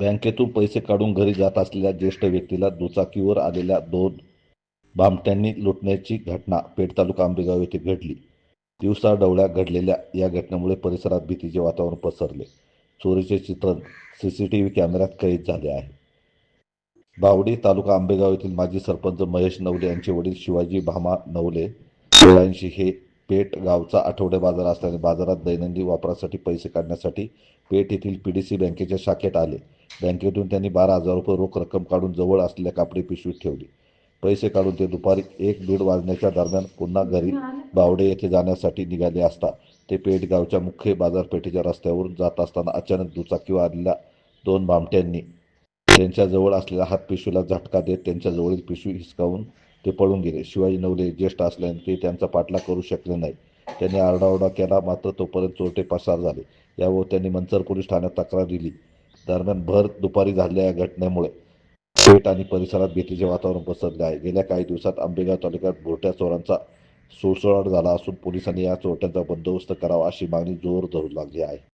बँकेतून पैसे काढून घरी जात असलेल्या ज्येष्ठ व्यक्तीला दुचाकीवर आलेल्या दोन भामट्यांनी लुटण्याची घटना पेठ तालुका आंबेगाव येथे घडली. दिवसा डवळ्या घडलेल्या या घटनेमुळे परिसरात भीतीचे वातावरण पसरले. चोरीचे चित्रण व्ही कॅमेऱ्यात कैद झाले आहे. बावडी तालुका आंबेगाव येथील माजी सरपंच महेश नवले यांचे वडील शिवाजी भामा नवले ऐंशी हे पेठ गावचा आठवडे बाजार असल्याने बाजारात दैनंदिन वापरासाठी पैसे काढण्यासाठी पेठ येथील पी डी सी बँकेच्या शाखेत आले. बँकेतून त्यांनी बारा हजार रुपये रोख रक्कम काढून जवळ असलेल्या कापडी पिशवीत ठेवली. पैसे काढून ते दुपारी एक दीड वाजण्याच्या दरम्यान पुन्हा घरी बावडे येथे जाण्यासाठी निघाले असता ते पेठ गावच्या मुख्य बाजारपेठेच्या रस्त्यावरून जात असताना अचानक दुचाकीवर आलेल्या दोन भामट्यांनी त्यांच्याजवळ असलेल्या हात पिशवीला झटका देत त्यांच्याजवळील पिशवी हिसकावून ते पळून गेले. शिवाजी नवले ज्येष्ठ असल्याने ते त्यांचा पाठलाग करू शकले नाही. त्यांनी आरडाओरडा केला मात्र तोपर्यंत चोरटे पसार झाले. यावर त्यांनी मंचर पोलीस ठाण्यात तक्रार दिली. दरम्यान भर दुपारी झालेल्या या घटनेमुळे पेठ आणि परिसरात भीतीचे वातावरण पसरले आहे. गेल्या काही दिवसात आंबेगाव तालुक्यात भोरट्या चोरांचा सुळसुळाट झाला असून पोलिसांनी या चोरट्यांचा बंदोबस्त करावा अशी मागणी जोर धरू लागली आहे.